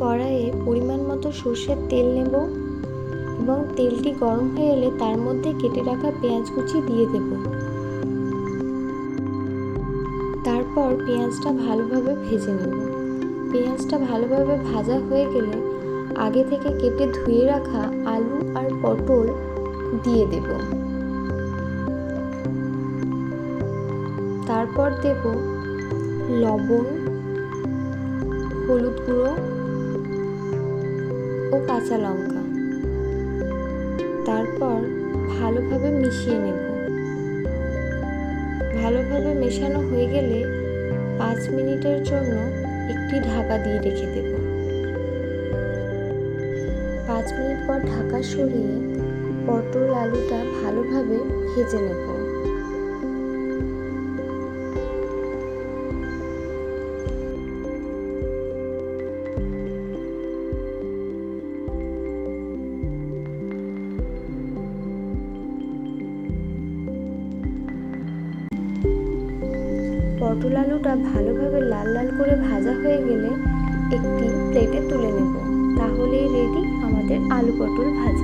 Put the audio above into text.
কড়াইয়ে পরিমাণ মতো সর্ষের তেল নেব এবং তেলটি গরম হয়ে এলে তার মধ্যে কেটে রাখা পেঁয়াজ কুচি দিয়ে দেব। তারপর পেঁয়াজটা ভালোভাবে ভেজে নেব। পেঁয়াজটা ভালোভাবে ভাজা হয়ে গেলে আগে থেকে কেটে ধুয়ে রাখা আলু আর পটল দিয়ে দেব। তারপর দেব লবণ হলুদ গুঁড়ো ও কাঁচা লঙ্কা। তারপর ভালোভাবে মিশিয়ে নেব। ভালোভাবে মেশানো হয়ে গেলে পাঁচ মিনিটের জন্য একটি ঢাকা দিয়ে রেখে দেব। পাঁচ মিনিট পর ঢাকা সরিয়ে পটল আলুটা ভালোভাবে ভেজে নেব। পটল আলুটা ভালোভাবে লাল লাল করে ভাজা হয়ে গেলে একটি প্লেটে তুলে নেব। তাহলেই রেডি আমাদের আলু পটল ভাজা।